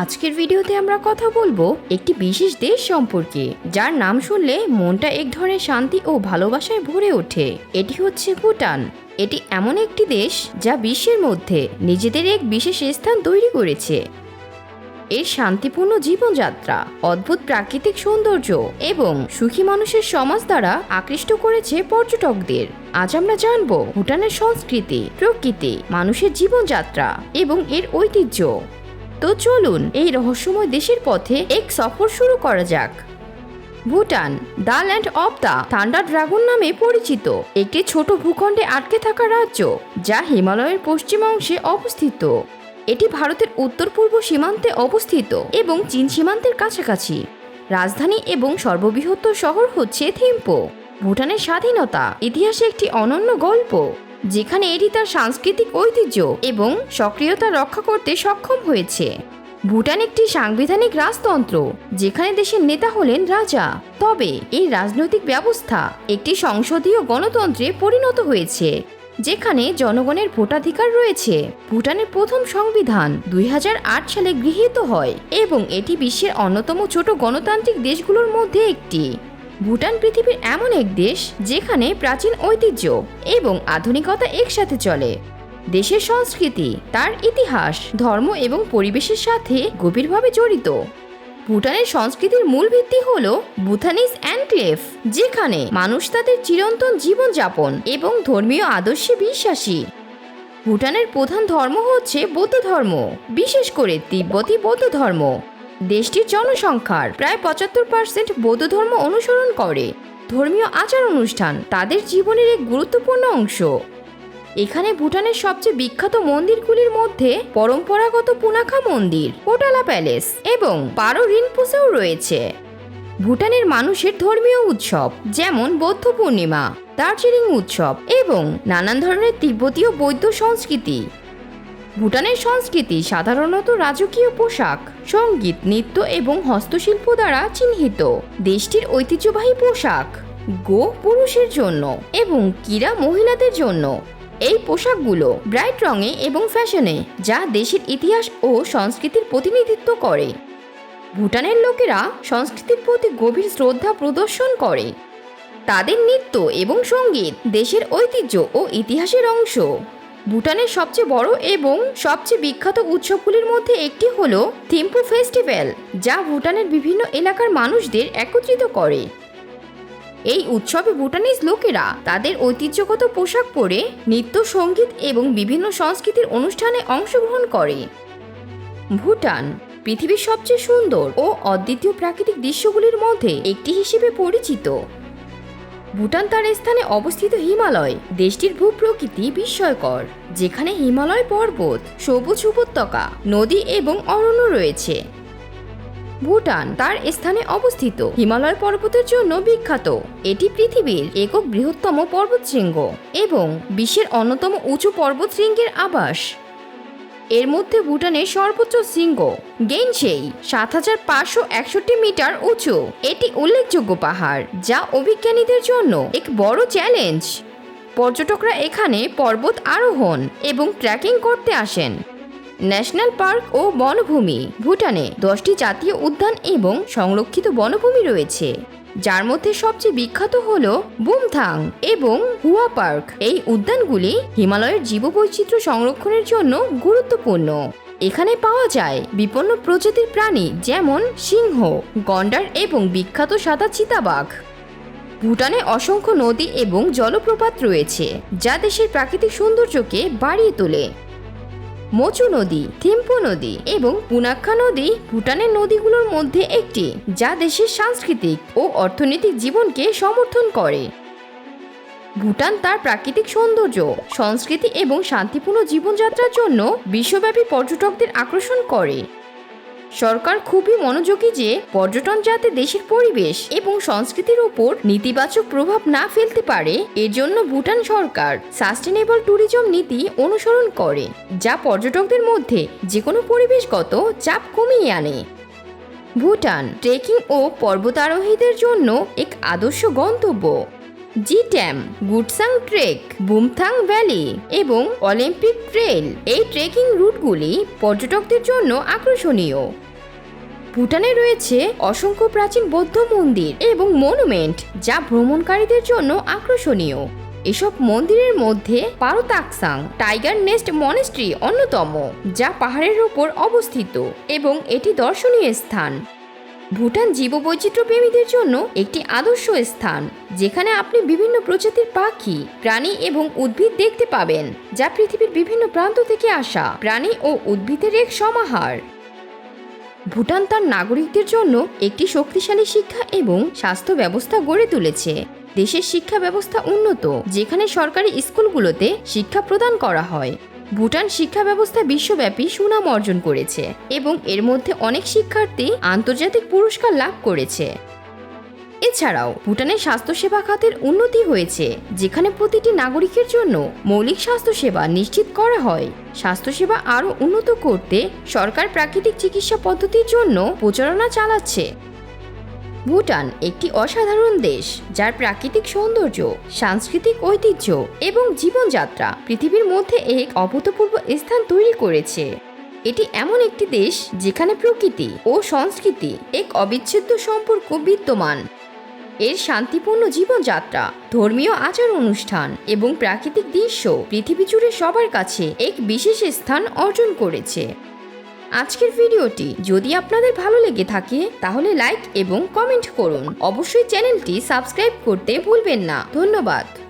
আজকের ভিডিওতে আমরা কথা বলব একটি বিশেষ দেশ সম্পর্কে, যার নাম শুনলে মনটা এক ধরনের শান্তি ও ভালোবাসায় ভরে ওঠে। এটি হচ্ছে ভুটান। এটি এমন একটি দেশ যা বিশ্বের মধ্যে নিজেদের এক বিশেষ স্থান তৈরি করেছে। এর শান্তিপূর্ণ জীবনযাত্রা, অদ্ভুত প্রাকৃতিক সৌন্দর্য এবং সুখী মানুষের সমাজ দ্বারা আকৃষ্ট করেছে পর্যটকদের। আজ আমরা জানব ভুটানের সংস্কৃতি, প্রকৃতি, মানুষের জীবনযাত্রা এবং এর ঐতিহ্য। তো চলুন, এই রহস্যময় দেশের পথে এক সফর শুরু করা যাক। Bhutan, the land of the thunder dragon নামে পরিচিত একটি ছোট ভূখণ্ডে আটকে থাকা রাজ্য, যা হিমালয়ের পশ্চিম অংশে অবস্থিত। এটি ভারতের উত্তর পূর্ব সীমান্তে অবস্থিত এবং চীন সীমান্তের কাছাকাছি। রাজধানী এবং সর্ববৃহত্তর শহর হচ্ছে থিম্পো। ভুটানের স্বাধীনতা, ইতিহাসে একটি অনন্য গল্প। যেখানে এটি তার সাংস্কৃতিক ঐতিহ্য এবং সক্রিয়তা রক্ষা করতে সক্ষম হয়েছে। ভুটান একটি সাংবিধানিক রাজতন্ত্র, যেখানে দেশের নেতা হলেন রাজা। তবে এই রাজনৈতিক ব্যবস্থা একটি সংসদীয় গণতন্ত্রে পরিণত হয়েছে, যেখানে জনগণের ভোটাধিকার রয়েছে। ভুটানের প্রথম সংবিধান দুই হাজার আট সালে গৃহীত হয় এবং এটি বিশ্বের অন্যতম ছোট গণতান্ত্রিক দেশগুলোর মধ্যে একটি। ভুটান পৃথিবীর এমন এক দেশ যেখানে প্রাচীন ঐতিহ্য এবং আধুনিকতা একসাথে চলে। দেশের সংস্কৃতি, তার ইতিহাস, ধর্ম এবং পরিবেশের সাথে গভীরভাবে জড়িত। ভুটানের সংস্কৃতির মূল ভিত্তি হল বুথানিস অ্যানক্লেভ যেখানে মানুষ তাদের চিরন্তন জীবনযাপন এবং ধর্মীয় আদর্শে বিশ্বাসী। ভুটানের প্রধান ধর্ম হচ্ছে বৌদ্ধ ধর্ম, বিশেষ করে তিব্বতী বৌদ্ধ ধর্ম। দেশটির জনসংখ্যার প্রায় পঁচাত্তর পার্সেন্ট বৌদ্ধ ধর্ম অনুসরণ করে। ধর্মীয় আচার অনুষ্ঠান তাদের জীবনের এক গুরুত্বপূর্ণ অংশ। এখানে ভুটানের সবচেয়ে বিখ্যাত মন্দিরগুলির মধ্যে পরম্পরাগত পুনাখা মন্দির, পোটালা প্যালেস এবং পারো রিনপুসেও রয়েছে। ভুটানের মানুষের ধর্মীয় উৎসব যেমন বৌদ্ধ পূর্ণিমা, দার্জিলিং উৎসব এবং নানান ধরনের তিব্বতীয় বৌদ্ধ সংস্কৃতি। ভুটানের সংস্কৃতি সাধারণত রাজকীয় পোশাক, সংগীত, নৃত্য এবং হস্তশিল্প দ্বারা চিহ্নিত। দেশটির ঐতিহ্যবাহী পোশাক গো পুরুষের জন্য এবং কিরা মহিলাদের জন্য। এই পোশাকগুলো ব্রাইট রঙে এবং ফ্যাশনে, যা দেশের ইতিহাস ও সংস্কৃতির প্রতিনিধিত্ব করে। ভুটানের লোকেরা সংস্কৃতির প্রতি গভীর শ্রদ্ধা প্রদর্শন করে। তাদের নৃত্য এবং সংগীত দেশের ঐতিহ্য ও ইতিহাসের অংশ। ভুটানের সবচেয়ে বড় এবং সবচেয়ে বিখ্যাত উৎসবগুলির মধ্যে একটি হলো থিম্পু ফেস্টিভ্যাল, যা ভুটানের বিভিন্ন এলাকার মানুষদের একত্রিত করে। এই উৎসবে ভুটানিজ লোকেরা তাদের ঐতিহ্যগত পোশাক পরে নৃত্য, সংগীত এবং বিভিন্ন সংস্কৃতির অনুষ্ঠানে অংশগ্রহণ করে। ভুটান, পৃথিবীর সবচেয়ে সুন্দর ও অদ্বিতীয় প্রাকৃতিক দৃশ্যগুলির মধ্যে একটি হিসেবে পরিচিত। ভুটান তার স্থানে অবস্থিত হিমালয়, দেশটির ভূপ্রকৃতি বিস্ময়কর, যেখানে হিমালয় পর্বত, সবুজ উপত্যকা, নদী এবং অরণ্য রয়েছে। ভুটান তার স্থানে অবস্থিত, হিমালয় পর্বতের জন্য বিখ্যাত। এটি পৃথিবীর একক বৃহত্তম পর্বতশৃঙ্গ এবং বিশ্বের অন্যতম উঁচু পর্বতশৃঙ্গের আবাস। এর মধ্যে ভুটানের সর্বোচ্চ শৃঙ্গ গেনসেই সাত হাজার পাঁচশো একষট্টি মিটার উঁচু। এটি উল্লেখযোগ্য পাহাড়, যা অভিজ্ঞানীদের জন্য এক বড় চ্যালেঞ্জ। পর্যটকরা এখানে পর্বত আরোহণ এবং ট্রেকিং করতে আসেন। ন্যাশনাল পার্ক ও বনভূমি, ভুটানে দশটি জাতীয় উদ্যান এবং সংরক্ষিত বনভূমি রয়েছে। যার মধ্যে সবচেয়ে বিখ্যাত হল বুমথাং এবং হুয়া পার্ক। এই উদ্যানগুলি হিমালয়ের জীববৈচিত্র্য সংরক্ষণের জন্য গুরুত্বপূর্ণ। এখানে পাওয়া যায় বিপন্ন প্রজাতির প্রাণী যেমন সিংহ, গন্ডার এবং বিখ্যাত সাদা চিতাবাঘ। ভুটানে অসংখ্য নদী এবং জলপ্রপাত রয়েছে, যা দেশের প্রাকৃতিক সৌন্দর্যকে বাড়িয়ে তোলে। মোচু নদী, থিম্পু নদী এবং পুনাক্ষা নদী ভুটানের নদীগুলোর মধ্যে একটি, যা দেশের সাংস্কৃতিক ও অর্থনৈতিক জীবনকে সমর্থন করে। ভুটান তার প্রাকৃতিক সৌন্দর্য, সংস্কৃতি এবং শান্তিপূর্ণ জীবনযাত্রার জন্য বিশ্বব্যাপী পর্যটকদের আকর্ষণ করে। সরকার খুবই মনোযোগী যে পর্যটন যাতে দেশের পরিবেশ এবং সংস্কৃতির উপর নেতিবাচক প্রভাব না ফেলতে পারে, এর জন্য ভুটান সরকার সাস্টেনেবল ট্যুরিজম নীতি অনুসরণ করে, যা পর্যটকদের মধ্যে যে কোনো পরিবেশগত চাপ কমিয়ে আনে। ভুটান ট্রেকিং ও পর্বতারোহীদের জন্য এক আদর্শ গন্তব্য। জি ট্যাম গুডসাং ট্রেক, বুমথাং ভ্যালি এবং অলিম্পিক ট্রেল। এই ট্রেকিং রুটগুলি পর্যটকদের জন্য আকর্ষণীয়। ভুটানে রয়েছে অসংখ্য প্রাচীন বৌদ্ধ মন্দির এবং মনুমেন্ট যা ভ্রমণকারীদের জন্য আকর্ষণীয়। এসব মন্দিরের মধ্যে পারোতাকসাং, টাইগার নেস্ট মনেস্ট্রি অন্যতম, যা পাহাড়ের ওপর অবস্থিত এবং এটি দর্শনীয় স্থান। ভুটান জীববৈচিত্র্য প্রেমীদের জন্য একটি আদর্শ স্থান, যেখানে আপনি বিভিন্ন প্রজাতির পাখি, প্রাণী এবং উদ্ভিদ দেখতে পাবেন, যা পৃথিবীর বিভিন্ন প্রান্ত থেকে আসা প্রাণী ও উদ্ভিদের এক সমাহার। ভুটান তার নাগরিকদের জন্য একটি শক্তিশালী শিক্ষা এবং স্বাস্থ্য ব্যবস্থা গড়ে তুলেছে। দেশের শিক্ষা ব্যবস্থা উন্নত, যেখানে সরকারি স্কুলগুলোতে শিক্ষা প্রদান করা হয়। ভুটান শিক্ষা ব্যবস্থা বিশ্বব্যাপী সুনাম অর্জন করেছে এবং এর মধ্যে অনেক শিক্ষার্থী আন্তর্জাতিক পুরস্কার লাভ করেছে। এছাড়াও ভুটানের স্বাস্থ্যসেবা খাতের উন্নতি হয়েছে, যেখানে প্রতিটি নাগরিকের জন্য মৌলিক স্বাস্থ্যসেবা নিশ্চিত করা হয়। স্বাস্থ্যসেবা আরও উন্নত করতে সরকার প্রাকৃতিক চিকিৎসা পদ্ধতির জন্য প্রচারণা চালাচ্ছে। ভুটান একটি অসাধারণ দেশ, যার প্রাকৃতিক সৌন্দর্য, সাংস্কৃতিক ঐতিহ্য এবং জীবনযাত্রা পৃথিবীর মধ্যে এক অভূতপূর্ব স্থান তৈরি করেছে। এটি এমন একটি দেশ যেখানে প্রকৃতি ও সংস্কৃতি এক অবিচ্ছেদ্য সম্পর্ক বিদ্যমান। এর শান্তিপূর্ণ জীবনযাত্রা, ধর্মীয় আচার অনুষ্ঠান এবং প্রাকৃতিক দৃশ্য পৃথিবী জুড়ে সবার কাছে এক বিশেষ স্থান অর্জন করেছে। আজকের ভিডিওটি যদি আপনাদের ভালো লেগে থাকে, তাহলে লাইক এবং কমেন্ট করুন। অবশ্যই চ্যানেলটি সাবস্ক্রাইব করতে ভুলবেন না। ধন্যবাদ।